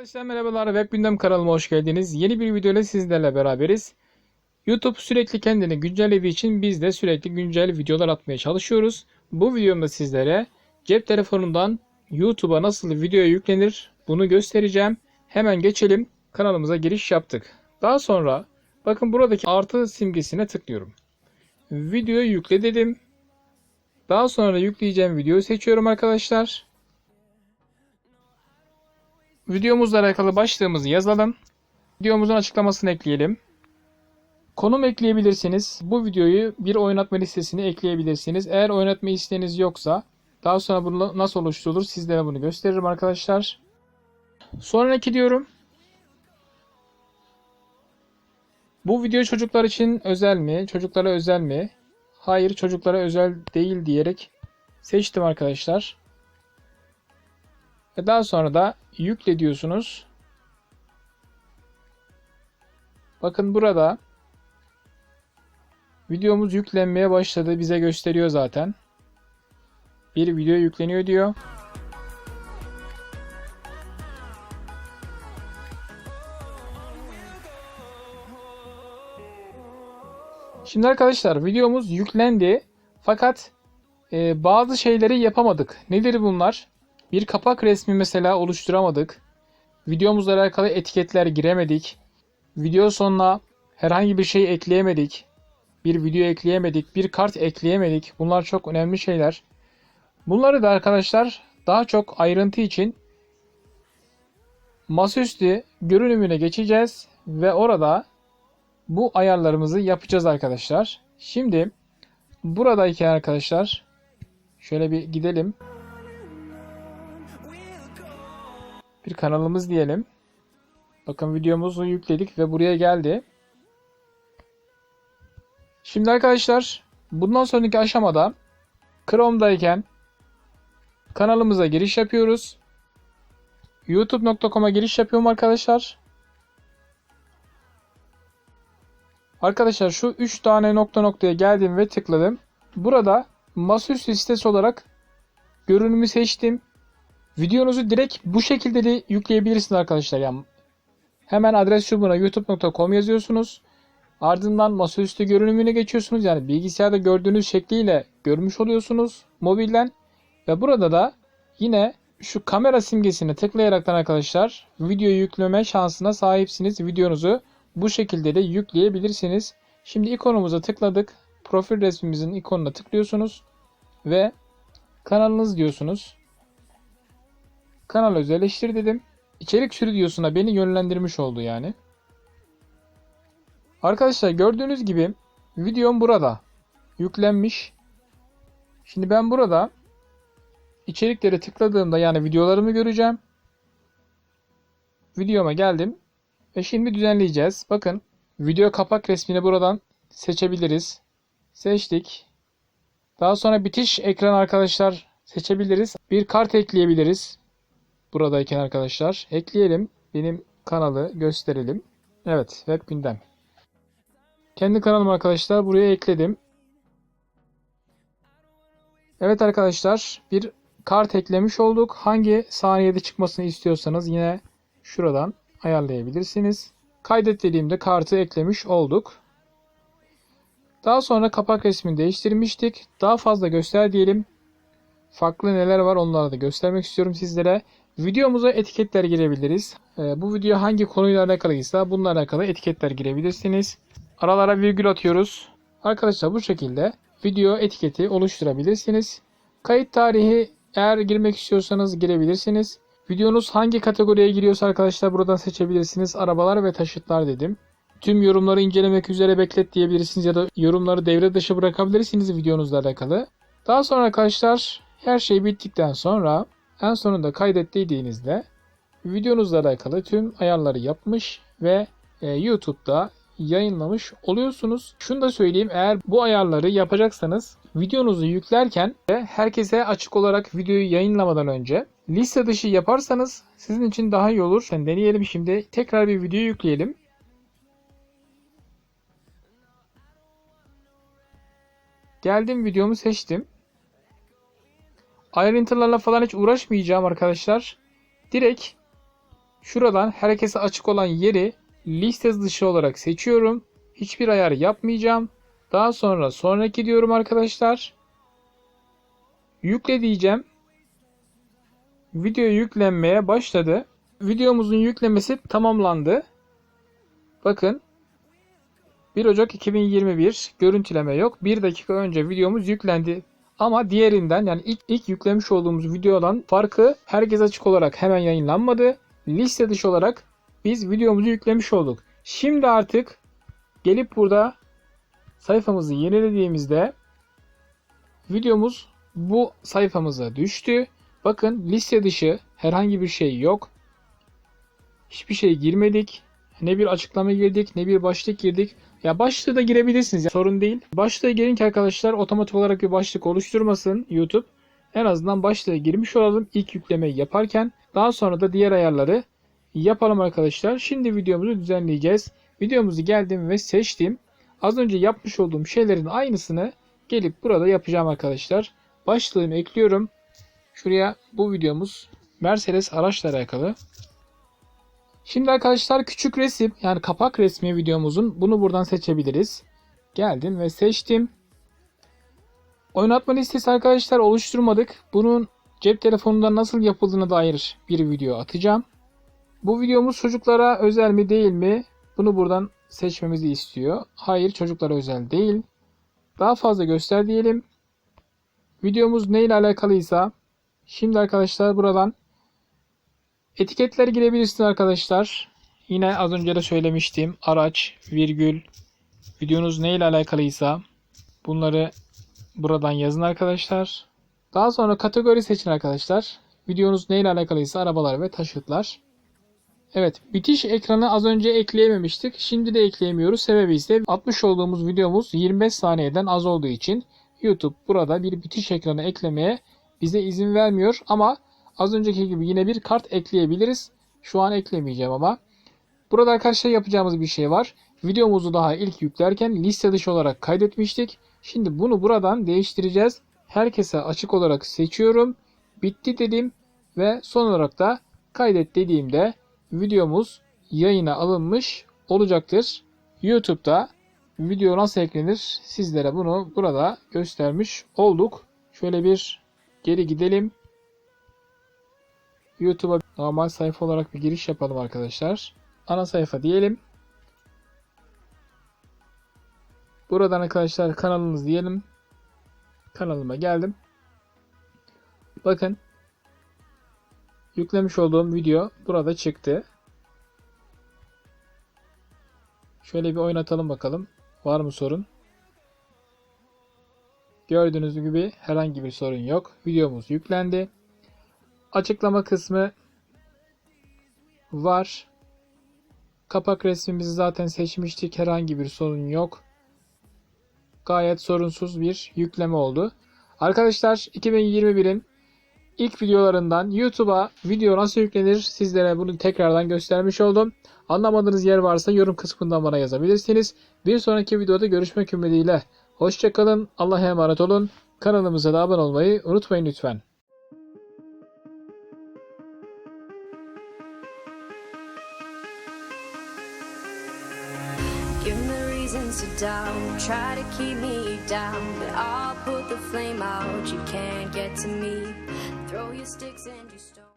Arkadaşlar merhabalar Web Gündem kanalıma hoş geldiniz. Yeni bir video ile sizlerle beraberiz. YouTube sürekli kendini güncellediği için biz de sürekli güncel videolar atmaya çalışıyoruz. Bu videomda sizlere cep telefonundan YouTube'a nasıl video yüklenir bunu göstereceğim. Hemen geçelim. Kanalımıza giriş yaptık. Daha sonra bakın buradaki artı simgesine tıklıyorum. Videoyu yükle dedim. Daha sonra yükleyeceğim videoyu seçiyorum arkadaşlar. Videomuzla alakalı başlığımızı yazalım. Videomuzun açıklamasını ekleyelim. Konum ekleyebilirsiniz. Bu videoyu bir oynatma listesine ekleyebilirsiniz. Eğer oynatma isteğiniz yoksa daha sonra bunu nasıl oluşturulur sizlere bunu gösteririm arkadaşlar. Sonraki diyorum. Bu video çocuklar için özel mi? Çocuklara özel mi? Hayır çocuklara özel değil diyerek seçtim arkadaşlar. Ve daha sonra da yükle diyorsunuz. Bakın burada videomuz yüklenmeye başladı. Bize gösteriyor zaten. Bir video yükleniyor diyor. Şimdi arkadaşlar videomuz yüklendi. Fakat e, bazı şeyleri yapamadık. Nedir bunlar? Bir kapak resmi mesela oluşturamadık. Videomuzla alakalı etiketler giremedik. Video sonuna herhangi bir şey ekleyemedik. Bir video ekleyemedik, bir kart ekleyemedik. Bunlar çok önemli şeyler. Bunları da arkadaşlar daha çok ayrıntı için masaüstü görünümüne geçeceğiz ve orada bu ayarlarımızı yapacağız arkadaşlar. Şimdi buradayken arkadaşlar şöyle bir gidelim. Bir kanalımız diyelim. Bakın videomuzu yükledik ve buraya geldi. Şimdi arkadaşlar bundan sonraki aşamada Chrome'dayken kanalımıza giriş yapıyoruz. youtube.com'a giriş yapıyorum arkadaşlar. Arkadaşlar şu 3 tane nokta noktaya geldim ve tıkladım. Burada masaüstü sitesi olarak görünümü seçtim. Videonuzu direkt bu şekilde de yükleyebilirsiniz arkadaşlar. Yani hemen adres çubuğuna youtube.com yazıyorsunuz. Ardından masaüstü görünümüne geçiyorsunuz. Yani bilgisayarda gördüğünüz şekliyle görmüş oluyorsunuz mobilden. Ve burada da yine şu kamera simgesine tıklayaraktan arkadaşlar video yükleme şansına sahipsiniz. Videonuzu bu şekilde de yükleyebilirsiniz. Şimdi ikonumuza tıkladık. Profil resmimizin ikonuna tıklıyorsunuz. Ve kanalınız diyorsunuz. Kanal özelleştir dedim. İçerik stüdyosuna beni yönlendirmiş oldu yani. Arkadaşlar gördüğünüz gibi videom burada. Yüklenmiş. Şimdi ben burada içeriklere tıkladığımda yani videolarımı göreceğim. Videoma geldim. Ve şimdi düzenleyeceğiz. Bakın video kapak resmini buradan seçebiliriz. Seçtik. Daha sonra bitiş ekran arkadaşlar seçebiliriz. Bir kart ekleyebiliriz buradayken arkadaşlar. Ekleyelim. Benim kanalı gösterelim. Evet web gündem. Kendi kanalım arkadaşlar buraya ekledim. Evet arkadaşlar bir kart eklemiş olduk. Hangi saniyede çıkmasını istiyorsanız yine şuradan ayarlayabilirsiniz. Kaydet dediğimde kartı eklemiş olduk. Daha sonra kapak resmini değiştirmiştik. Daha fazla göster diyelim. Farklı neler var onları da göstermek istiyorum sizlere. Videomuza etiketler girebiliriz. Ee, bu video hangi konuyla alakalıysa bununla alakalı etiketler girebilirsiniz. Aralara virgül atıyoruz. Arkadaşlar bu şekilde video etiketi oluşturabilirsiniz. Kayıt tarihi eğer girmek istiyorsanız girebilirsiniz. Videonuz hangi kategoriye giriyorsa arkadaşlar buradan seçebilirsiniz. Arabalar ve taşıtlar dedim. Tüm yorumları incelemek üzere beklet diyebilirsiniz ya da yorumları devre dışı bırakabilirsiniz videonuzla alakalı. Daha sonra arkadaşlar her şey bittikten sonra en sonunda kaydet dediğinizde videonuzla alakalı tüm ayarları yapmış ve e, YouTube'da yayınlamış oluyorsunuz. Şunu da söyleyeyim eğer bu ayarları yapacaksanız videonuzu yüklerken ve herkese açık olarak videoyu yayınlamadan önce liste dışı yaparsanız sizin için daha iyi olur. Yani deneyelim şimdi. Tekrar bir video yükleyelim. Geldim videomu seçtim. Ayrıntılarla falan hiç uğraşmayacağım arkadaşlar. Direkt Şuradan herkese açık olan yeri liste dışı olarak seçiyorum. Hiçbir ayar yapmayacağım. Daha sonra sonraki diyorum arkadaşlar. Yükle diyeceğim. Video yüklenmeye başladı. Videomuzun yüklemesi tamamlandı. Bakın 1 Ocak 2021 görüntüleme yok. 1 dakika önce videomuz yüklendi. Ama diğerinden yani ilk, ilk yüklemiş olduğumuz videodan farkı herkes açık olarak hemen yayınlanmadı. Liste dışı olarak biz videomuzu yüklemiş olduk. Şimdi artık gelip burada sayfamızı yenilediğimizde videomuz bu sayfamıza düştü. Bakın liste dışı herhangi bir şey yok. Hiçbir şey girmedik. Ne bir açıklama girdik ne bir başlık girdik. Ya başlığı da girebilirsiniz. ya, sorun değil. Başlığa girin ki arkadaşlar otomatik olarak bir başlık oluşturmasın YouTube. En azından başlığa girmiş olalım ilk yüklemeyi yaparken. Daha sonra da diğer ayarları yapalım arkadaşlar. Şimdi videomuzu düzenleyeceğiz. Videomuzu geldim ve seçtim. Az önce yapmış olduğum şeylerin aynısını gelip burada yapacağım arkadaşlar. Başlığımı ekliyorum. Şuraya bu videomuz Mercedes araçla alakalı. Şimdi arkadaşlar küçük resim yani kapak resmi videomuzun bunu buradan seçebiliriz. Geldim ve seçtim. Oynatma listesi arkadaşlar oluşturmadık. Bunun cep telefonunda nasıl yapıldığına dair bir video atacağım. Bu videomuz çocuklara özel mi değil mi? Bunu buradan seçmemizi istiyor. Hayır çocuklara özel değil. Daha fazla göster diyelim. Videomuz ne ile alakalıysa şimdi arkadaşlar buradan etiketler girebilirsiniz arkadaşlar. Yine az önce de söylemiştim. Araç, virgül, videonuz ne ile alakalıysa bunları buradan yazın arkadaşlar. Daha sonra kategori seçin arkadaşlar. Videonuz ne ile alakalıysa arabalar ve taşıtlar. Evet bitiş ekranı az önce ekleyememiştik. Şimdi de ekleyemiyoruz. Sebebi ise atmış olduğumuz videomuz 25 saniyeden az olduğu için YouTube burada bir bitiş ekranı eklemeye bize izin vermiyor. Ama az önceki gibi yine bir kart ekleyebiliriz. Şu an eklemeyeceğim ama. Burada arkadaşlar yapacağımız bir şey var. Videomuzu daha ilk yüklerken liste dışı olarak kaydetmiştik. Şimdi bunu buradan değiştireceğiz. Herkese açık olarak seçiyorum. Bitti dedim ve son olarak da kaydet dediğimde videomuz yayına alınmış olacaktır. YouTube'da video nasıl eklenir sizlere bunu burada göstermiş olduk. Şöyle bir geri gidelim. YouTube'a normal sayfa olarak bir giriş yapalım arkadaşlar. Ana sayfa diyelim. Buradan arkadaşlar kanalımız diyelim. Kanalıma geldim. Bakın yüklemiş olduğum video burada çıktı. Şöyle bir oynatalım bakalım. Var mı sorun? Gördüğünüz gibi herhangi bir sorun yok. Videomuz yüklendi. Açıklama kısmı var. Kapak resmimizi zaten seçmiştik. Herhangi bir sorun yok. Gayet sorunsuz bir yükleme oldu. Arkadaşlar 2021'in ilk videolarından YouTube'a video nasıl yüklenir sizlere bunu tekrardan göstermiş oldum. Anlamadığınız yer varsa yorum kısmından bana yazabilirsiniz. Bir sonraki videoda görüşmek ümidiyle. Hoşçakalın. Allah'a emanet olun. Kanalımıza da abone olmayı unutmayın lütfen. Give me reasons to doubt, try to keep me down, but I'll put the flame out. You can't get to me. Throw your sticks and your stones.